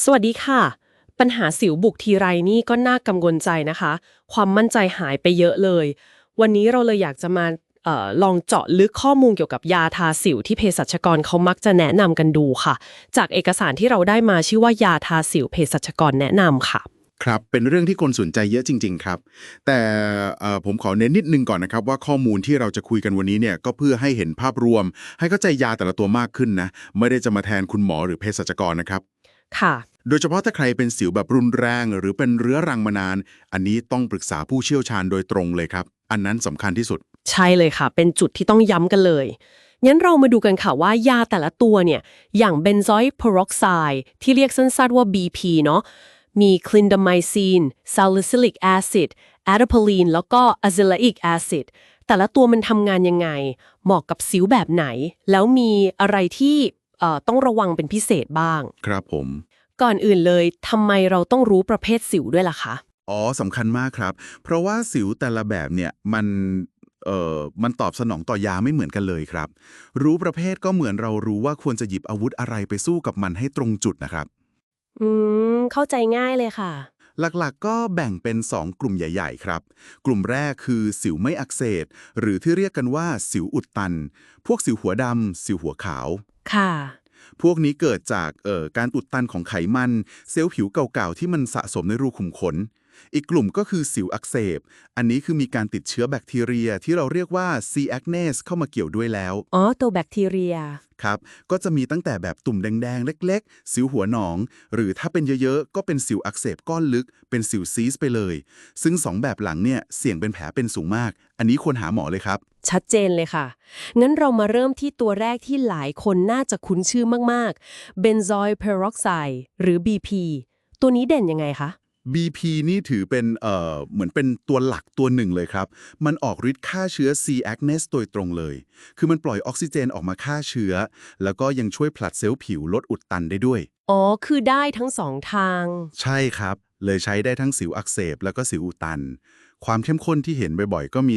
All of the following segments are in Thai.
สวัสดีค่ะ ปัญหาสิวบุกทีไรนี่ก็น่ากังวลใจนะคะ ความมั่นใจหายไปเยอะเลย วันนี้เราเลยอยากจะมาออลองเจาะลึกข้อมูลเกี่ยวกับยาทาสิวที่เภสัชกรเขามักจะแนะนำกันดูค่ะ จากเอกสารที่เราได้มาชื่อว่ายาทาสิวเภสัชกรแนะนำค่ะครับเป็นเรื่องที่คนสนใจเยอะจริง ๆ ครับ แต่ผมขอเน้นนิดนึงก่อนนะครับว่าข้อมูลที่เราจะคุยกันวันนี้เนี่ยก็เพื่อให้เห็นภาพรวม ให้เข้าใจยาแต่ละตัวมากขึ้นนะไม่ได้จะมาแทนคุณหมอหรือเภสัชกรนะครับ ค่ะ โดยเฉพาะถ้าใครเป็นสิวแบบรุนแรง หรือเป็นเรื้อรังมานาน อันนี้ต้องปรึกษาผู้เชี่ยวชาญโดยตรงเลยครับ อันนั้นสำคัญที่สุด ใช่เลยค่ะ เป็นจุดที่ต้องย้ำกันเลยงั้นเรามาดูกันค่ะว่ายาแต่ละตัวเนี่ย อย่างเบนซอยด์พ r รอกไซด์ที่เรียกสั้นๆว่า BP เนาะมีคลินดาไมซีนซาลิซิลิกแอซิดแอด p พลีนแล้วก็อะซิลาอิกแอซิดแต่ละตัวมันทำงานยังไง เหมาะกับสิวแบบไหน แล้วมีอะไรที่เอ่อ ต้องระวังเป็นพิเศษบ้าง ครับผม ก่อนอื่นเลยทำไมเราต้องรู้ประเภทสิวด้วยล่ะคะ อ๋อสำคัญมากครับ เพราะว่าสิวแต่ละแบบเนี่ยมันเอ่อมันตอบสนองต่อยาไม่เหมือนกันเลยครับ รู้ประเภทก็เหมือนเรารู้ว่าควรจะหยิบอาวุธอะไรไปสู้กับมันให้ตรงจุดนะครับ อืม เข้าใจง่ายเลยค่ะ หลักๆ ก็แบ่งเป็น 2 กลุ่มใหญ่ ๆ ครับ กลุ่มแรกคือสิวไม่อักเสบหรือที่เรียกกันว่าสิวอุดตัน พวกสิวหัวดำสิวหัวขาว ค่ะ พวกนี้เกิดจากเอ่อการอุดตันของไขมัน เซลล์ผิวเก่าๆที่มันสะสมในรูขุมขน อีกกลุ่มก็คือสิวอักเสบ อันนี้คือมีการติดเชื้อแบคทีเรียที่เราเรียกว่า C. acnes เข้ามาเกี่ยวด้วยแล้ว อ๋อ ตัวแบคทีเรีย ครับ ก็จะมีตั้งแต่แบบตุ่มแดงๆ เล็ก ๆ สิวหัวหนอง หรือถ้าเป็นเยอะๆ ก็เป็นสิวอักเสบก้อนลึก เป็นสิวซีสไปเลย ซึ่งสองแบบหลังเนี่ยเสี่ยงเป็นแผลเป็นสูงมาก อันนี้ควรหาหมอเลยครับ ชัดเจนเลยค่ะ งั้นเรามาเริ่มที่ตัวแรกที่หลายคนน่าจะคุ้นชื่อมากๆ benzoyl peroxide หรือ BP ตัวนี้เด่นยังไงคะ BP นี่ถือเป็นเอ่อเหมือนเป็นตัวหลักตัวหนึ่งเลยครับ มันออกฤทธิ์ฆ่าเชื้อ C. acnes โดยตรงเลย คือมันปล่อยออกซิเจนออกมาฆ่าเชื้อ แล้วก็ยังช่วยผลัดเซลล์ผิวลดอุดตันได้ด้วย อ๋อ คือได้ทั้งสองทาง ใช่ครับ เลยใช้ได้ทั้งสิวอักเสบ แล้วก็สิวอุดตัน ความเข้มข้นที่เห็นบ่อยๆ ก็มี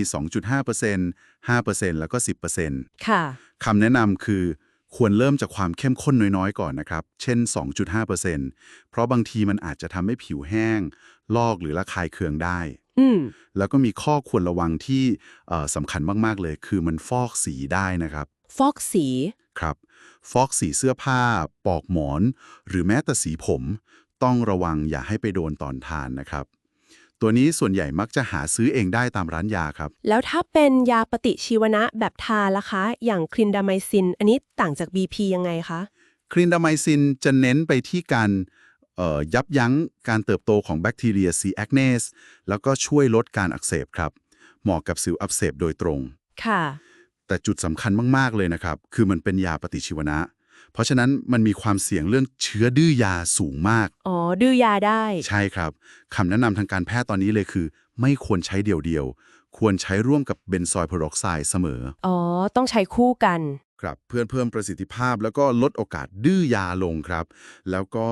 2.5% 5%แล้วก็ 10%ค่ะ คำแนะนำคือ ควรเริ่มจากความเข้มข้นน้อยๆ ก่อนนะครับ เช่น 2.5%เพราะบางทีมันอาจจะทำให้ผิวแห้ง ลอกหรือระคายเคืองได้ อืม แล้วก็มีข้อควรระวังที่เอ่อสำคัญมากๆเลย คือมันฟอกสีได้นะครับ ฟอกสี ครับ ฟอกสีเสื้อผ้า ปอกหมอน หรือแม้แต่สีผม ต้องระวังอย่าให้ไปโดนตอนทานนะครับ ตัวนี้ส่วนใหญ่มักจะหาซื้อเองได้ตามร้านยาครับ แล้วถ้าเป็นยาปฏิชีวนะแบบทาล่ะคะ อย่างคลินดาไมซิน อันนี้ต่างจาก BP ยังไงคะ คลินดาไมซินจะเน้นไปที่การเอ่อยับยั้งการเติบโตของแบคทีเรีย C. acnes แล้วก็ช่วยลดการอักเสบครับ เหมาะกับสิวอักเสบโดยตรง ค่ะ แต่จุดสำคัญมาก ๆ เลยนะครับ คือมันเป็นยาปฏิชีวนะ เพราะฉะนั้นมันมีความเสี่ยงเรื่องเชื้อดื้อยาสูงมาก อ๋อ ดื้อยาได้ ใช่ครับคำแนะนำทางการแพทย์ตอนนี้เลยคือ ไม่ควรใช้เดี่ยวๆ ควรใช้ร่วมกับเบนซอยด์เพอร์อกไซด์เสมอ อ๋อ ต้องใช้คู่กันครับเพื่อเพิ่มประสิทธิภาพแล้วก็ลดโอกาสดื้อยาลงครับ แล้วก็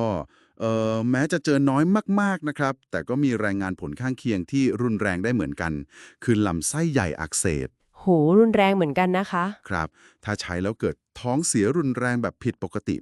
เอ่อแม้จะเจอน้อยมากๆนะครับ แต่ก็มีรายงานผลข้างเคียงที่รุนแรงได้เหมือนกัน คือลำไส้ใหญ่อักเสบ โหรุนแรงเหมือนกันนะคะ ครับ ถ้าใช้แล้วเกิดท้องเสียรุนแรงแบบผิดปกติ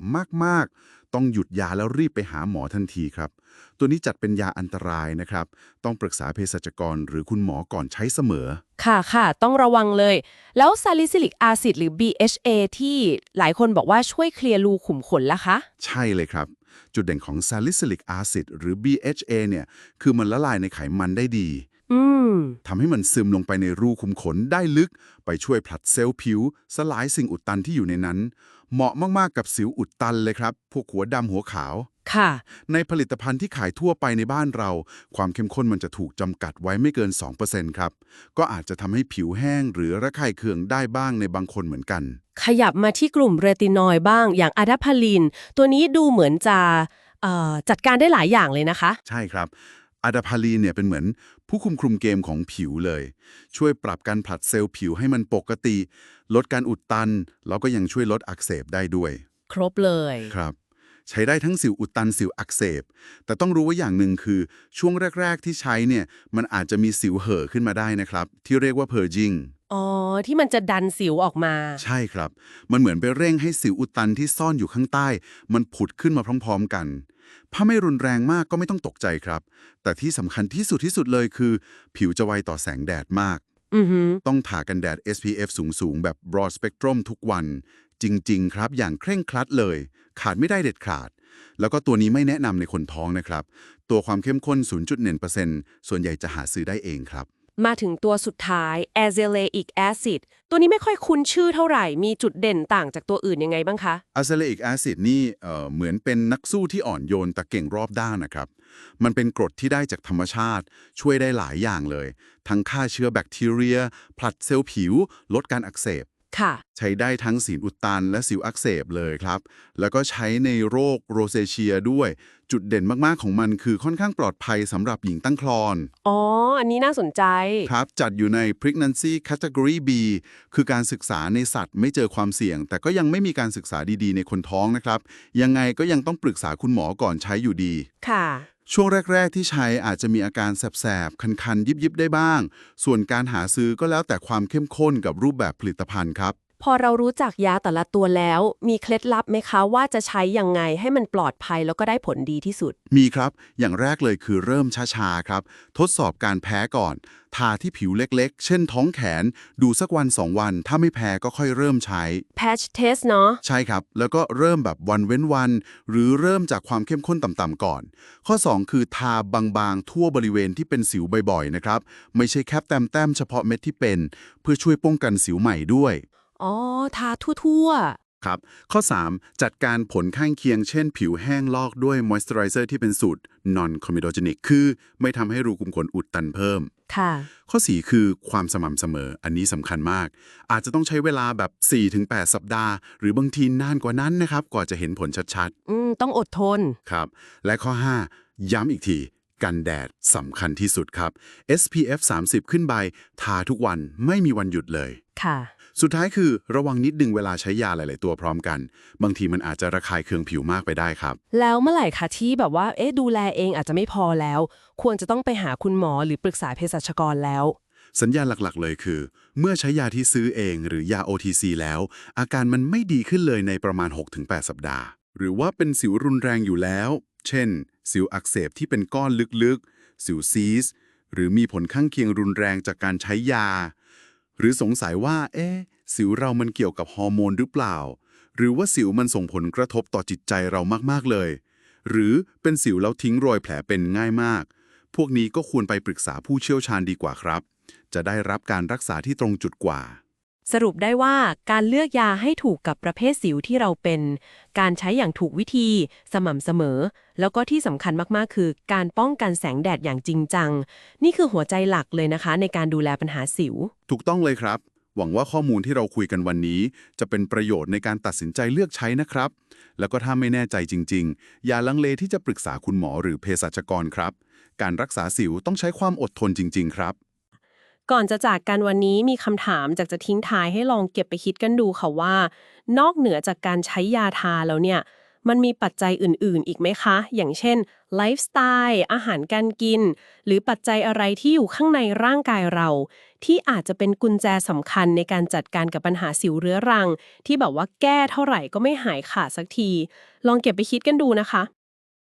มาก ๆ ต้องหยุดยาแล้วรีบไปหาหมอทันทีครับ ตัวนี้จัดเป็นยาอันตรายนะครับ ต้องปรึกษาเภสัชกรหรือคุณหมอก่อนใช้เสมอ ค่ะค่ะ ต้องระวังเลย แล้วซาลิซิลิกแอซิดหรือ BHA ที่หลายคนบอกว่าช่วยเคลียร์รูขุมขนล่ะคะ ใช่เลยครับ จุดเด่นของ salicylic acid หรือ BHA เนี่ย คือมันละลายในไขมันได้ดีอืม ทำให้มันซึมลงไปในรูขุมขนได้ลึก ไปช่วยผลัดเซลล์ผิว สลายสิ่งอุดตันที่อยู่ในนั้น เหมาะมากๆกับสิวอุดตันเลยครับ พวกหัวดำหัวขาว ค่ะ ในผลิตภัณฑ์ที่ขายทั่วไปในบ้านเรา ความเข้มข้นมันจะถูกจำกัดไว้ไม่เกิน 2%ครับ ก็อาจจะทำให้ผิวแห้งหรือระคายเคืองได้บ้างในบางคนเหมือนกัน ขยับมาที่กลุ่มเรตินอยด์บ้าง อย่างอะดาพาลิน ตัวนี้ดูเหมือนจะเอ่อจัดการได้หลายอย่างเลยนะคะ ใช่ครับ อะดาพาลีนเนี่ยเป็นเหมือนผู้คุมคลุมเกมของผิวเลย ช่วยปรับการผลัดเซลล์ผิวให้มันปกติ ลดการอุดตัน แล้วก็ยังช่วยลดอักเสบได้ด้วย ครบเลยครับใช้ได้ทั้งสิวอุดตันสิวอักเสบ แต่ต้องรู้ว่าอย่างหนึ่งคือ ช่วงแรก ๆ ที่ใช้เนี่ยมันอาจจะมีสิวเห่อขึ้นมาได้นะครับ ที่เรียกว่า purging อ๋อ ที่มันจะดันสิวออกมา ใช่ครับ มันเหมือนไปเร่งให้สิวอุดตันที่ซ่อนอยู่ข้างใต้ มันผุดขึ้นมาพร้อม ๆ กันถ้าไม่รุนแรงมากก็ไม่ต้องตกใจครับ แต่ที่สำคัญที่สุดที่สุดเลยคือ ผิวจะไวต่อแสงแดดมากอือหือต้องทากันแดด SPF สูงๆ แบบ broad spectrum ทุกวัน จริง ๆ ครับ อย่างเคร่งครัดเลย ขาดไม่ได้เด็ดขาด แล้วก็ตัวนี้ไม่แนะนำในคนท้องนะครับ ตัวความเข้มข้น 0.1%ส่วนใหญ่จะหาซื้อได้เองครับ มาถึงตัวสุดท้าย azelaic acid ตัวนี้ไม่ค่อยคุ้นชื่อเท่าไหร่ มีจุดเด่นต่างจากตัวอื่นยังไงบ้างคะอะซิเลอิกแอซิดนี่เอ่อเหมือนเป็นนักสู้ที่อ่อนโยนแต่เก่งรอบด้านนะครับ มันเป็นกรดที่ได้จากธรรมชาติ ช่วยได้หลายอย่างเลย ทั้งฆ่าเชื้อแบคทีเรีย ผลัดเซลล์ผิว ลดการอักเสบ ค่ะ ใช้ได้ทั้งสีนอุดตันและสิวอักเสบเลยครับ แล้วก็ใช้ในโรคโรเซเชียด้วย จุดเด่นมากๆของมันคือค่อนข้างปลอดภัยสำหรับหญิงตั้งครรภ์อ๋อ อันนี้น่าสนใจ ครับ จัดอยู่ใน pregnancy category B คือการศึกษาในสัตว์ไม่เจอความเสี่ยง แต่ก็ยังไม่มีการศึกษาดีๆ ในคนท้องนะครับ ยังไงก็ยังต้องปรึกษาคุณหมอก่อนใช้อยู่ดี ค่ะ ช่วงแรก ๆ ที่ใช้อาจจะมีอาการแสบๆ คันๆ ยิบๆ ได้บ้าง ส่วนการหาซื้อก็แล้วแต่ความเข้มข้นกับรูปแบบผลิตภัณฑ์ครับ พอเรารู้จักยาแต่ละตัวแล้ว มีเคล็ดลับไหมคะว่าจะใช้ยังไงให้มันปลอดภัยแล้วก็ได้ผลดีที่สุด มีครับ อย่างแรกเลยคือเริ่มช้าๆครับ ทดสอบการแพ้ก่อน ทาที่ผิวเล็กๆ เช่นท้องแขน ดูสักวัน 2 วัน ถ้าไม่แพ้ก็ค่อยเริ่มใช้ patch test เนาะ ใช่ครับ แล้วก็เริ่มแบบวันเว้นวัน หรือเริ่มจากความเข้มข้นต่ำๆก่อน ข้อ 2 คือทาบางๆ ทั่วบริเวณที่เป็นสิวบ่อยๆนะครับ ไม่ใช่แค่แต้มๆเฉพาะเม็ดที่เป็น เพื่อช่วยป้องกันสิวใหม่ด้วย อ๋อ ทาทั่วครับ ข้อ 3 จัดการผลข้างเคียงเช่นผิวแห้งลอกด้วยมอยส์เจอไรเซอร์ที่เป็นสูตร non comedogenic คือไม่ทำให้รูขุมขนอุดตันเพิ่ม ๆ ค่ะ ข้อ 4 คือความสม่ำเสมอ อันนี้สำคัญมาก อาจจะต้องใช้เวลาแบบ 4-8 สัปดาห์ หรือบางทีนานกว่านั้นนะครับ กว่าจะเห็นผลชัดอืม ต้องอดทน ๆ ครับ และข้อ 5 ย้ำอีกที กันแดดสำคัญที่สุดครับ SPF 30 ขึ้นไปทาทุกวันไม่มีวันหยุดเลย ค่ะ สุดท้ายคือระวังนิดนึงเวลาใช้ยาหลาย ๆ ตัวพร้อมกัน บางทีมันอาจจะระคายเคืองผิวมากไปได้ครับ แล้วเมื่อไหร่คะที่แบบว่า เอ๊ะดูแลเองอาจจะไม่พอแล้ว ควรจะต้องไปหาคุณหมอหรือปรึกษาเภสัชกรแล้ว สัญญาณหลัก ๆ เลยคือ เมื่อใช้ยาที่ซื้อเองหรือยา OTC แล้ว อาการมันไม่ดีขึ้นเลยในประมาณ 6-8 สัปดาห์ หรือว่าเป็นสิวรุนแรงอยู่แล้ว เช่น สิวอักเสบที่เป็นก้อนลึกๆ สิวซีสหรือมีผลข้างเคียงรุนแรงจากการใช้ยา หรือสงสัยว่า เอ๊ะ สิวเรามันเกี่ยวกับฮอร์โมนหรือเปล่า หรือว่าสิวมันส่งผลกระทบต่อจิตใจเรามากๆเลย หรือเป็นสิวแล้วทิ้งรอยแผลเป็นง่ายมาก พวกนี้ก็ควรไปปรึกษาผู้เชี่ยวชาญดีกว่าครับ จะได้รับการรักษาที่ตรงจุดกว่า สรุปได้ว่าการเลือกยาให้ถูกกับประเภทสิวที่เราเป็น การใช้อย่างถูกวิธี สม่ำเสมอ แล้วก็ที่สำคัญมากๆ คือ การป้องกันแสงแดดอย่างจริงจัง นี่คือหัวใจหลักเลยนะคะ ในการดูแลปัญหาสิว ถูกต้องเลยครับ หวังว่าข้อมูลที่เราคุยกันวันนี้ จะเป็นประโยชน์ในการตัดสินใจเลือกใช้นะครับ แล้วก็ถ้าไม่แน่ใจจริง ๆ อย่าลังเลที่จะปรึกษาคุณหมอหรือเภสัชกรครับ การรักษาสิวต้องใช้ความอดทนจริง ๆ ครับ ก่อนจะจากกันวันนี้มีคำถามจากจะทิ้งท้ายให้ลองเก็บไปคิดกันดูค่ะว่า นอกเหนือจากการใช้ยาทาแล้วเนี่ย มันมีปัจจัยอื่น ๆ อีกไหมคะ อย่างเช่นไลฟ์สไตล์อาหารการกิน หรือปัจจัยอะไรที่อยู่ข้างในร่างกายเรา ที่อาจจะเป็นกุญแจสำคัญในการจัดการกับปัญหาสิวเรื้อรัง ที่แบบว่าแก้เท่าไหร่ก็ไม่หายขาดสักที ลองเก็บไปคิดกันดูนะคะ